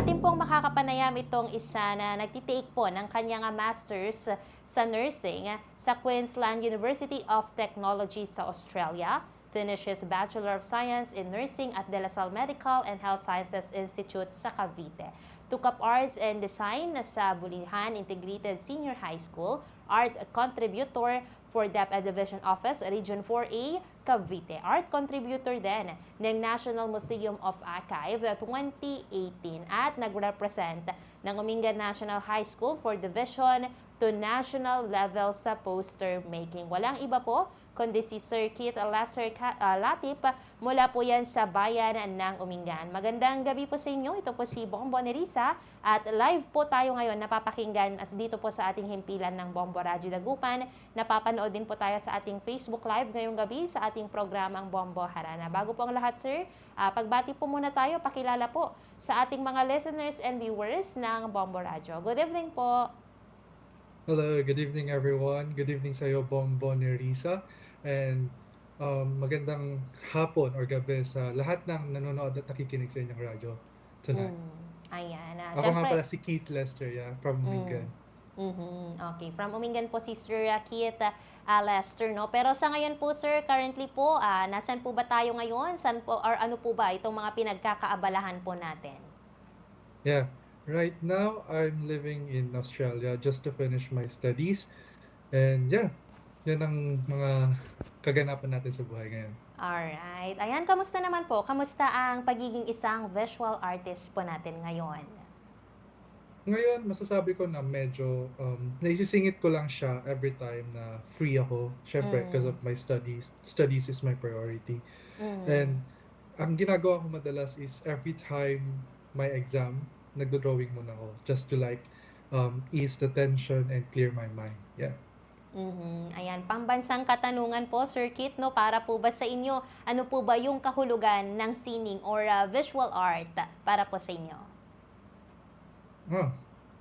Atin pong makakapanayam itong isa na nagtitake po ng kanyang master's sa nursing sa Queensland University of Technology sa Australia. Finishes Bachelor of Science in Nursing at De La Salle Medical and Health Sciences Institute sa Cavite. Took up arts and design sa Bulihan Integrated Senior High School, art contributor for DepEd Division Office, Region 4A, Cavite. Art contributor din ng National Museum of Archive 2018 at nag-represent ng Uminga National High School for Division to national level sa poster making. Walang iba po kundi si Sir Keith Lester Ka- ah, Latip mula po yan sa bayan ng Umingan. Magandang gabi po sa inyo. Ito po si Bombo Nerissa at live po tayo ngayon napapakinggan as dito po sa ating himpilan ng Bombo Radyo Dagupan. Napapanood din po tayo sa ating Facebook Live ngayong gabi sa ating programang Bombo Harana. Bago po ang lahat, sir, ah, pagbati po muna tayo, pakilala po sa ating mga listeners and viewers ng Bombo Radyo. Good evening po. Hello, good evening everyone. Good evening sa iyo, Bombo ni Risa. And um, magandang hapon or gabi sa lahat ng nanonood at nakikinig sa inyong radyo tonight. Mm, ayan. ah, Ako nga syempre- pala si Keith Lester, yeah, from Mm. Mingan. Mhm, Okay. From Umingan po si Sir uh, Keith uh, Lester, no? Pero sa ngayon po, sir, currently po, ah, nasan po ba tayo ngayon? San po, or ano po ba itong mga pinagkakaabalahan po natin? Yeah, right now I'm living in Australia just to finish my studies. And yeah, yan ang mga kaganapan natin sa buhay ngayon. Alright. Ayan, kamusta naman po? Kamusta ang pagiging isang visual artist po natin ngayon? Ngayon, masasabi ko na medyo um, naisisingit ko lang siya every time na free ako. Siyempre, Mm. because of my studies. Studies is my priority. Mm. And ang ginagawa ko madalas is every time my exam, nagdo-drawing muna ako just to like um, ease the tension and clear my mind. Yeah. Mhm. Ayan, pambansang katanungan po, Sir Kit, no? Para po ba sa inyo, ano po ba yung kahulugan ng sining or uh, visual art para po sa inyo? Ah,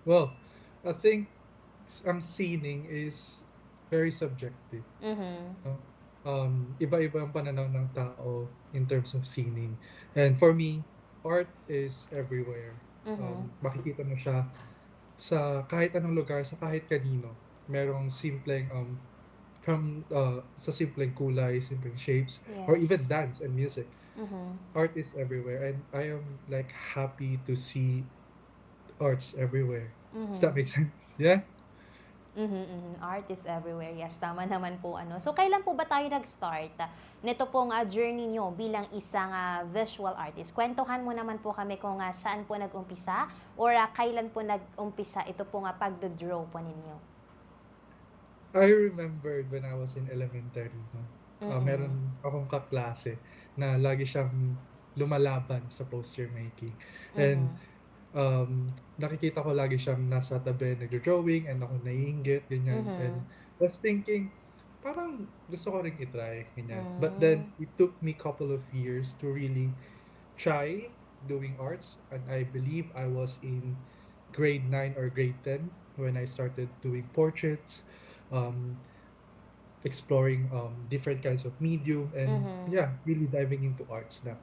well, I think ang scening is very subjective. Mhm. Um, iba-iba ang pananaw ng tao in terms of scening. And for me, art is everywhere. Mhm. Um, makikita mo siya sa kahit anong lugar, sa kahit kanino. Merong simpleng um from uh, sa simpleng kulay, simpleng shapes, or even Yes. dance and music. Mhm. Art is everywhere, and I am like happy to see arts everywhere. Does that Mhm. make sense? Yeah. Mhm, mhm. Art is everywhere. Yes, tama naman po ano. So kailan po ba tayo nag-start ah, nito pong ah, journey nyo bilang isang ah, visual artist? Kwentuhan mo naman po kami kung ah, saan po nag-umpisa or ah, kailan po nag-umpisa ito pong ah, pagdo-draw po ninyo. I remembered when I was in elementary, no? Ah, Mm-mm. meron akong kaklase na lagi siyang lumalaban sa poster making. And Mhm. Um, nakikita ko lagi siyang nasa tabi nagdo-drawing and ako naiinggit, ganyan. Mhm. And was thinking, parang gusto ko rin itry, ganyan. But then, it took me couple of years to really try doing arts. And I believe I was in grade 9 or grade 10 when I started doing portraits, um, exploring um, different kinds of medium, and Mhm. yeah, really diving into arts na.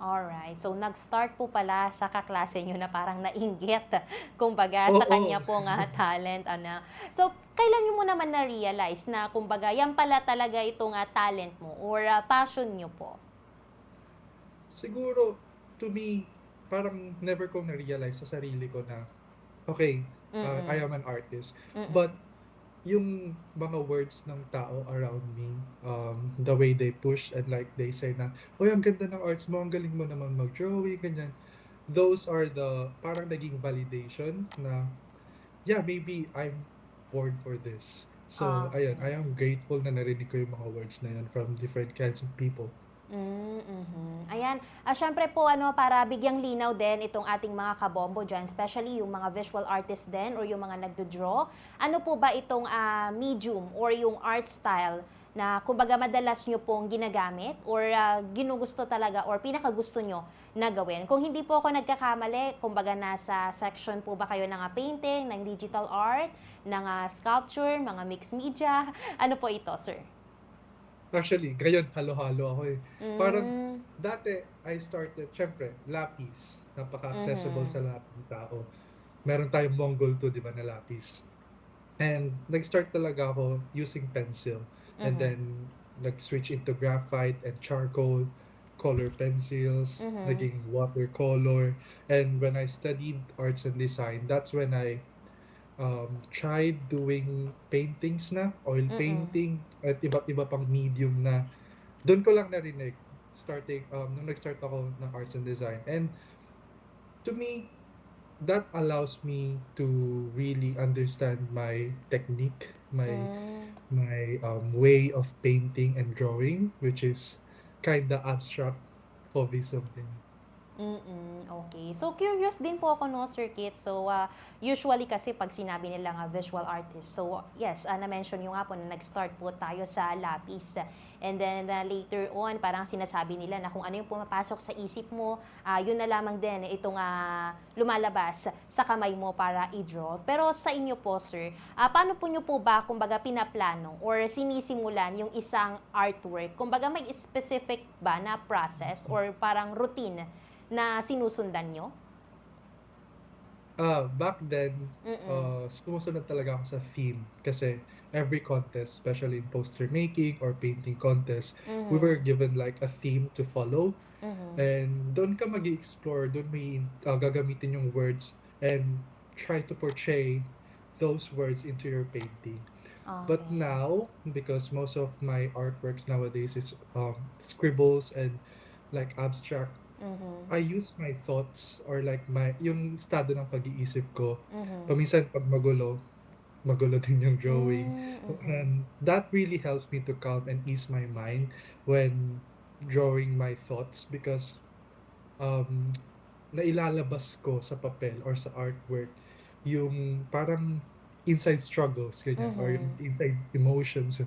Alright. So, nag-start po pala sa kaklase nyo na parang nainggit, kumbaga, sa Oo. kanya po nga talent. Ano. So, kailan nyo mo naman na-realize na, kumbaga, yan pala talaga itong ah, talent mo or ah, passion nyo po? Siguro, to me, parang never kong na-realize sa sarili ko na, okay, uh, I am an artist. Mm-mm. But, yung mga words ng tao around me, um, the way they push and like they say na, Uy, ang ganda ng arts mo, ang galing mo naman mag-drawing, ganyan. Those are the, parang naging validation na, yeah, maybe I'm born for this. So, Ah, ayun. I am grateful na narinig ko yung mga words na yun from different kinds of people. Mm, mhm. Ayan. Ah, syempre po, ano, para bigyang linaw din itong ating mga kabombo dyan, especially yung mga visual artist din or yung mga nagdo-draw. Ano po ba itong ah, medium or yung art style na kumbaga madalas nyo pong ginagamit or ah, ginugusto talaga or pinakagusto nyo na gawin? Kung hindi po ako nagkakamali, kumbaga nasa section po ba kayo ng ah, painting, ng digital art, ng ah, sculpture, mga mixed media? Ano po ito, sir? Actually, ngayon, halo-halo ako eh. Parang, Mm, dati, I started, syempre, lapis. napaka-accessible Mhm. sa lahat ng tao. Meron tayong Mongol 2, 'di ba, na lapis. And nag-start talaga ako using pencil and Mhm. then nag-switch into graphite and charcoal, color pencils, Mhm. naging watercolor. And when I studied arts and design, that's when I um, tried doing paintings na, oil Mm. painting, at iba't iba pang medium na doon ko lang narinig starting um, nung nag-start ako ng arts and design. And to me, that allows me to really understand my technique, my Hmm. my um, way of painting and drawing, which is kinda abstract fauvism din. Mm, okey. So, curious din po ako 'no, Sir Kit. So, ah, usually kasi 'pag sinabi nilang, ah, visual artist, so yes, ah, na-mention niyo nga po na nag-start po tayo sa lapis. And then, ah, later on parang sinasabi nila na kung ano yung pumapasok sa isip mo, ah, yun na lamang din itong, ah, lumalabas sa kamay mo para i-draw. Pero sa inyo po, sir, ah, paano po niyo po ba kumbaga pinaplano or sinisimulan yung isang artwork? Kumbaga may specific ba na process or parang routine na sinusundan niyo? Ah, back then, Mm. uh, sumusunod talaga ako sa theme kasi every contest, especially in poster making or painting contest, we Mhm. were given like a theme to follow. Mhm. And doon ka mag-i-explore, doon may uh, gagamitin yung words and try to portray those words into your painting. But now, because most of my artworks nowadays is um, scribbles and like abstract, Mhm. I use my thoughts or like my yung estado ng pag-iisip ko. Mhm. Paminsan pag magulo, magulo din yung drawing. Hmm, mhm. And that really helps me to calm and ease my mind when drawing my thoughts because um, nailalabas ko sa papel or sa artwork yung parang inside struggles ganyan or yung Mhm. inside emotions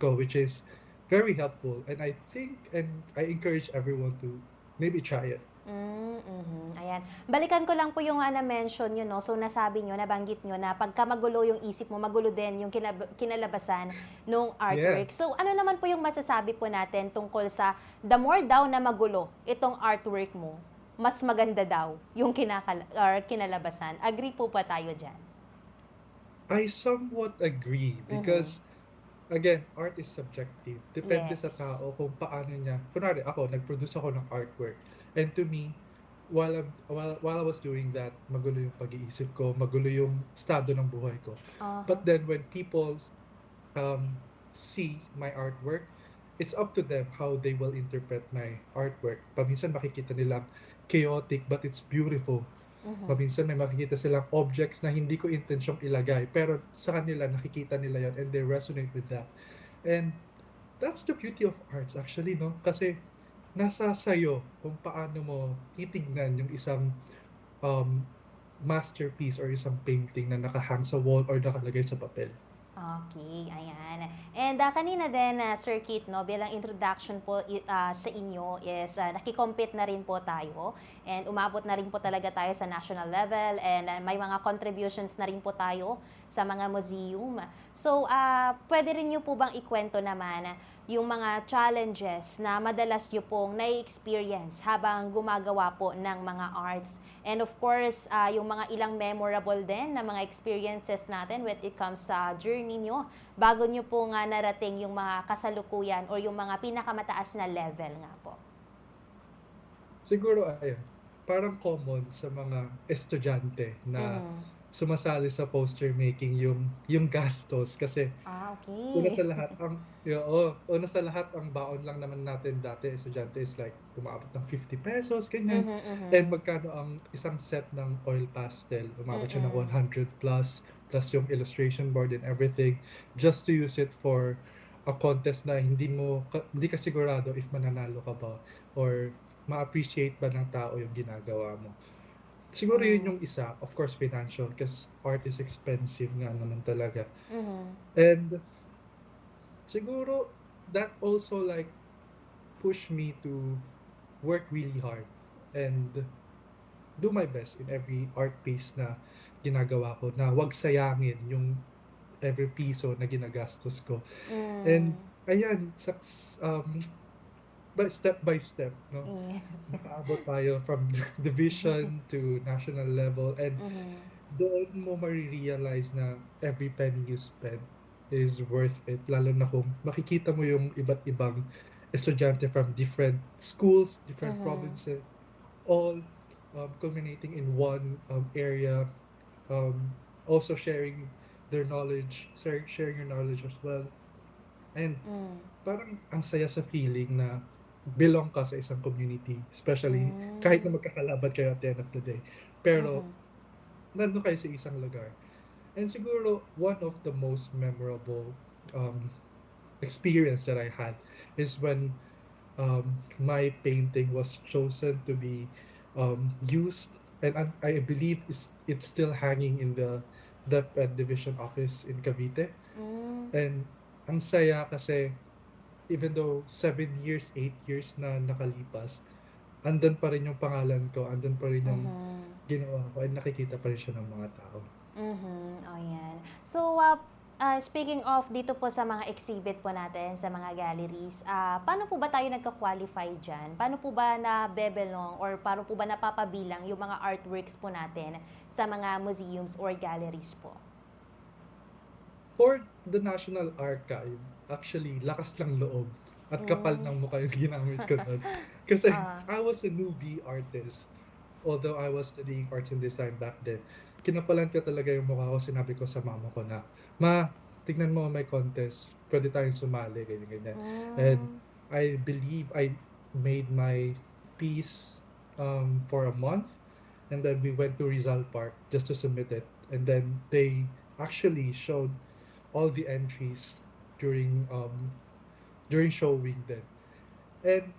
ko which is very helpful and I think and I encourage everyone to maybe try it. Hmm, mhm. Ayan. Balikan ko lang po yung, ah, na-mention niyo 'no. So, nasabi niyo, nabanggit niyo na pagka magulo yung isip mo, magulo din yung kinab kinalabasan Yeah. artwork. So, ano naman po yung masasabi po natin tungkol sa the more daw na magulo itong artwork mo, mas maganda daw yung kinakala or kinalabasan. Agree po ba tayo diyan? I somewhat agree because again, art is subjective. Depende sa Yes. tao kung paano niya kunwari ako, nag-produce ako ng artwork and to me, while I'm while while I was doing that, magulo yung pag-iisip ko, magulo yung estado ng buhay ko. Uh-huh. But then when people um, see my artwork, it's up to them how they will interpret my artwork. Paminsan makikita nilang chaotic but it's beautiful. Mhm. Paminsan may makikita silang objects na hindi ko intensyong ilagay pero sa kanila nakikita nila yon and they resonate with that. And that's the beauty of arts actually, no? Kasi nasa sayo kung paano mo titignan yung isang um, masterpiece or isang painting na nakahang sa wall or nakalagay sa papel. Okey, ayan. And, ah, kanina din, ah, Sir Kit 'no, bilang introduction po ah, sa inyo is, ah, naki-compete na rin po tayo and umabot na rin po talaga tayo sa national level and, ah, may mga contributions na rin po tayo sa mga museum. So, ah, puwede rin niyo po bang ikuwento naman yung mga challenges na madalas niyo pong nai-experience habang gumagawa po ng mga arts? And of course, ah, yung mga ilang memorable din na mga experiences natin when it comes sa journey niyo bago niyo po nga narating yung mga kasalukuyan or yung mga pinakamataas na level nga po? Siguro ayun, parang common sa mga estudyante na Mhm. Sumasali sa poster making yung yung gastos kasi Ah, una okey. sa lahat ang oo, una sa lahat ang baon lang naman natin dati estudyante is like umaabot ng ₱50 ganyan. Mhm, mhm. And magkano ang isang set ng oil pastel, umabot siya ng Mm. 100 plus, plus yung illustration board and everything just to use it for a contest na hindi mo ka hindi ka sigurado if mananalo ka ba or ma-appreciate ba ng tao yung ginagawa mo. Siguro yun yung isa, of course financial kasi art is expensive nga naman talaga. Mhm. And siguro that also like pushed me to work really hard and do my best in every art piece na ginagawa ko na wag sayangin yung every piso na ginagastos ko. And Hmm. ayan, saks um, by step by step, no? Yes. Nakaabot tayo from division to national level and Mhm. doon mo mare-realize na every penny you spend is worth it. Lalo na kung makikita mo yung iba't ibang estudyante from different schools, different Mhm. provinces, all um, culminating in one um, area, um, also sharing their knowledge, sharing your knowledge as well. And Mm. parang ang saya sa feeling na belong ka sa isang community, especially kahit na Mm. magkakalaban kayo at the end of the day. Pero Mhm. nandun kayo sa isang lugar. And siguro, one of the most memorable um, experience that I had is when um, my painting was chosen to be um, used, and I, I believe it's, it's still hanging in the DepEd Division office in Cavite. Mm. And ang saya kasi even though seven years, eight years na nakalipas, andun pa rin yung pangalan ko, andun pa rin yung Mhm. ginawa ko, and nakikita pa rin siya ng mga tao. Mhm. Oh, yan. So, uh, uh, speaking of dito po sa mga exhibit po natin, sa mga galleries, ah, paano po ba tayo nagka-qualify dyan? Paano po ba na-bebelong or paano po ba napapabilang yung mga artworks po natin sa mga museums or galleries po? For the National Archive, actually, lakas ng loob at kapal Mm. ng mukha yung ginamit ko nun. Kasi Ah. I was a newbie artist, although I was studying arts and design back then. Kinapalan ko talaga yung mukha ko, sinabi ko sa mama ko na, Ma, tignan mo may contest, pwede tayong sumali, ganyan, ganyan. And Mm. I believe I made my piece um, for a month, and then we went to Rizal Park just to submit it. And then they actually showed all the entries during um, during showing then. And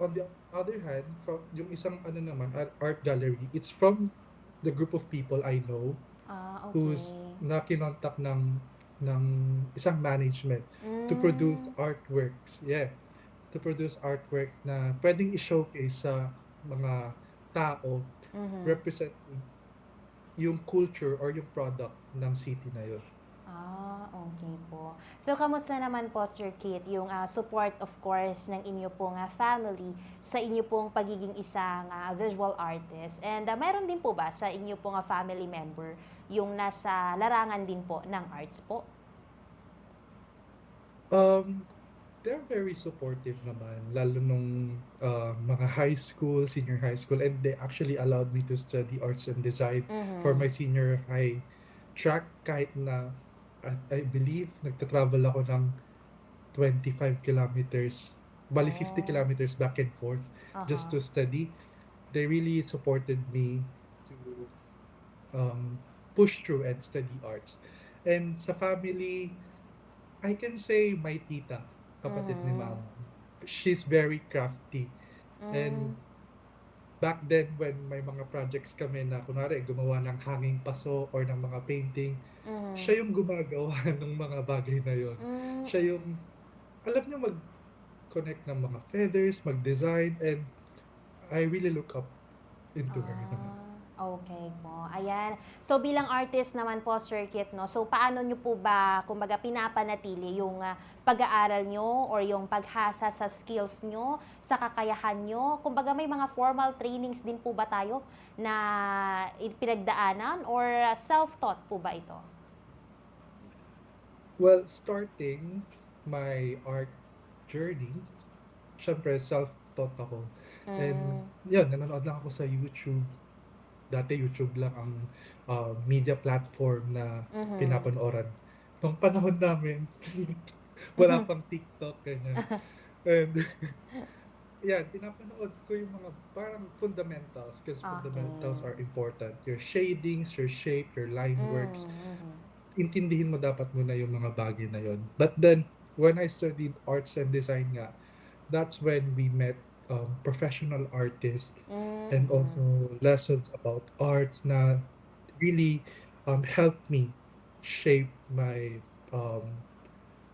on the other hand, from yung isang ano naman art, art gallery, it's from the group of people I know Ah, who's okay. na kinontak ng ng isang management to produce Mm. artworks. Yeah. To produce artworks na pwedeng i-showcase sa mga tao Mhm. representing yung culture or yung product ng city na yun. Ah, okay po. So, kamusta naman po, Sir Kit, yung ah, support, of course, ng inyo pong ah, family sa inyo pong pagiging isang ah, visual artist? And ah, mayroon din po ba sa inyo pong ah, family member yung nasa larangan din po ng arts po? Um, they're very supportive naman, lalo nung uh, mga high school, senior high school, and they actually allowed me to study arts and design for Mhm. my senior high track kahit na I, I believe nagta-travel ako ng 25 kilometers, bali 50 Oh. kilometers back and forth just to study. They really supported me to um, push through and study arts. And sa family, I can say my tita, kapatid ni Mhm. mama. She's very crafty. Mm. And back then when may mga projects kami na kunwari gumawa ng hanging paso or ng mga painting, Mhm. siya yung gumagawa ng mga bagay na yon. Mm. Siya yung alam niya mag-connect ng mga feathers, mag-design, and I really look up into her naman. Okay po. Ayan. So bilang artist naman po, Sir Kit, no? So paano nyo po ba, kumbaga, pinapanatili yung ah, pag-aaral nyo or yung paghasa sa skills nyo, sa kakayahan nyo? Kumbaga, may mga formal trainings din po ba tayo na pinagdaanan or ah, self-taught po ba ito? Well, starting my art journey, syempre self-taught ako. And Mm. yun, nanonood lang ako sa YouTube. Dati YouTube lang ang uh, media platform na Mhm. pinapanooran. Nung panahon namin, wala pang TikTok, ganyan. And yan, pinapanood ko yung mga parang fundamentals because fundamentals Okay. are important. Your shadings, your shape, your line works. Mm, mhm. Intindihin mo dapat muna yung mga bagay na yon. But then, when I studied arts and design nga, that's when we met um, professional artists and Mhm. also lessons about arts na really um, helped me shape my um,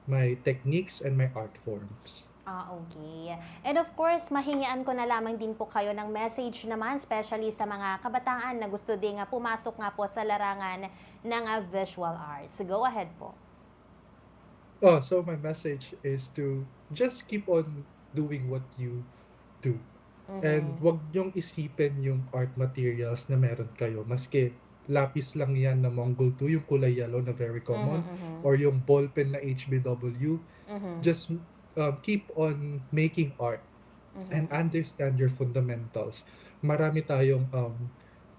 my techniques and my art forms. Ah, okay. And of course, mahingian ko na lamang din po kayo ng message naman, especially sa mga kabataan na gusto din nga pumasok nga po sa larangan ng ah, visual arts. Go ahead po. Oh, so my message is to just keep on doing what you do. Mhm. And wag niyong isipin yung art materials na meron kayo. Maski lapis lang yan na Mongol 2, yung kulay yellow na very common, Mhm, mhm. or yung ballpen na HBW, Mhm, just um, keep on making art mhm. and understand your fundamentals. Marami tayong um,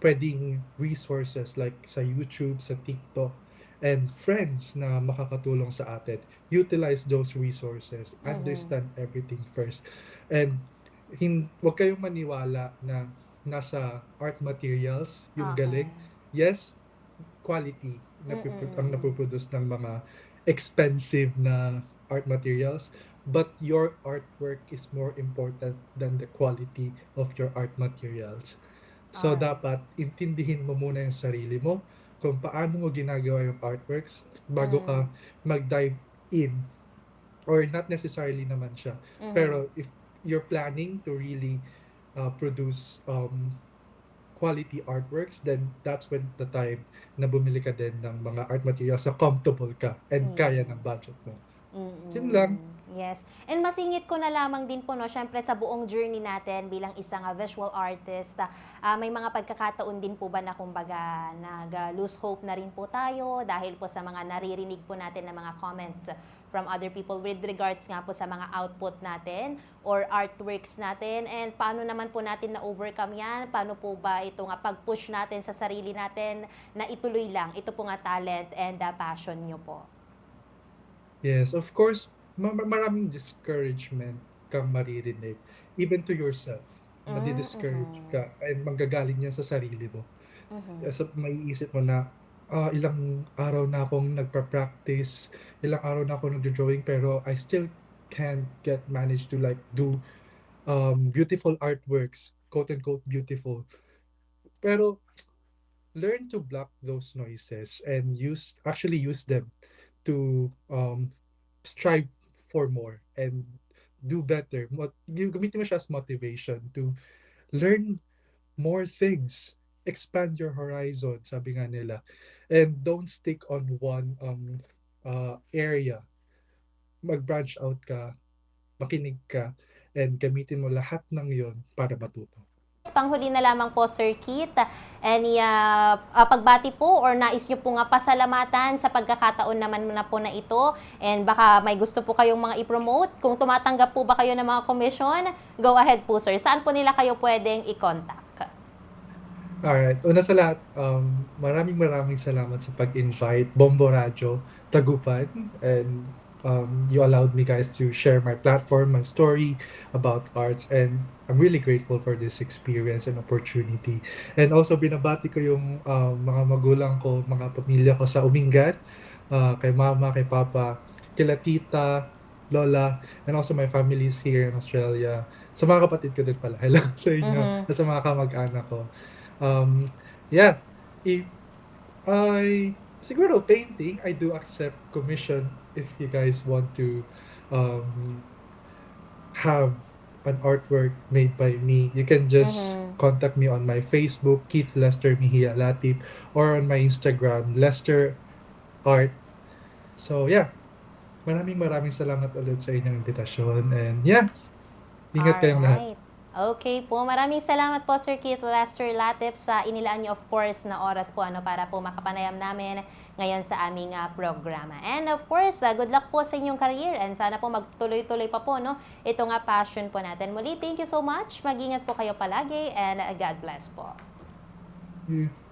pwedeng resources like sa YouTube, sa TikTok, and friends na makakatulong sa atin. Utilize those resources. Mhm. Understand everything first. And hin wag kayong maniwala na nasa art materials yung Oo. galing. Yes, quality na Mm-mm. ang napoproduce ng mga expensive na art materials but your artwork is more important than the quality of your art materials. So Alright. dapat intindihin mo muna yung sarili mo kung paano mo ginagawa yung artworks bago Mm. ka mag-dive in or not necessarily naman siya. Mhm. Pero if you're planning to really uh, produce um, quality artworks, then that's when the time na bumili ka din ng mga art materials na comfortable ka and Mm. kaya ng budget mo. Mm-mm. Yun lang. Yes. And masingit ko na lamang din po, no, syempre sa buong journey natin bilang isang ah, visual artist, ah, may mga pagkakataon din po ba na kumbaga nag-lose hope na rin po tayo dahil po sa mga naririnig po natin na mga comments from other people with regards nga po sa mga output natin or artworks natin and paano naman po natin na-overcome yan? Paano po ba ito nga pag-push natin sa sarili natin na ituloy lang? Ito po nga talent and ah, passion nyo po. Yes, of course, ma- ma- maraming discouragement kang maririnig. Even to yourself. Mm, Madi-discourage mhm. ka and manggagaling yan sa sarili mo. Mhm. So, maiisip mo na, ah, ilang araw na akong nagpa-practice, ilang araw na ako nagdo-drawing, pero I still can't get managed to like do um, beautiful artworks, quote-unquote beautiful. Pero learn to block those noises and use actually use them to um, strive for more and do better. Mot- gamitin mo siya as motivation to learn more things. Expand your horizon, sabi nga nila. And don't stick on one um, uh, area. Mag-branch out ka, makinig ka, and gamitin mo lahat ng yon para matuto. Panghuli na lamang po, Sir Keith, any ah, ah, pagbati po or nais nyo po nga pasalamatan sa pagkakataon naman na po na ito and baka may gusto po kayong mga i-promote. Kung tumatanggap po ba kayo ng mga commission, go ahead po, Sir. Saan po nila kayo pwedeng i-contact? Alright, una sa lahat, um, maraming maraming salamat sa pag-invite, Bombo Radyo, Tagupan, and um, you allowed me guys to share my platform, my story about arts, and I'm really grateful for this experience and opportunity. And also, binabati ko yung um, mga magulang ko, mga pamilya ko sa Umingat, uh, kay mama, kay papa, kila tita, lola, and also my families here in Australia. Sa mga kapatid ko din pala, hello sa inyo, Mhm. at sa mga kamag-anak ko. Um, yeah, if I siguro painting, I do accept commission if you guys want to um, have an artwork made by me. You can just Mhm. contact me on my Facebook, Keith Lester Mejia Latip, or on my Instagram, Lester Art. So yeah, maraming maraming salamat ulit sa inyong invitasyon. And yeah, ingat kayong lahat. Okay po. Maraming salamat po Sir Keith Lester Latip sa inilaan niyo of course na oras po ano para po makapanayam namin ngayon sa aming ah, programa. And of course, ah, good luck po sa inyong career and sana po magtuloy-tuloy pa po no. Ito nga passion po natin. Muli, thank you so much. Mag-ingat po kayo palagi and ah, God bless po. Yeah.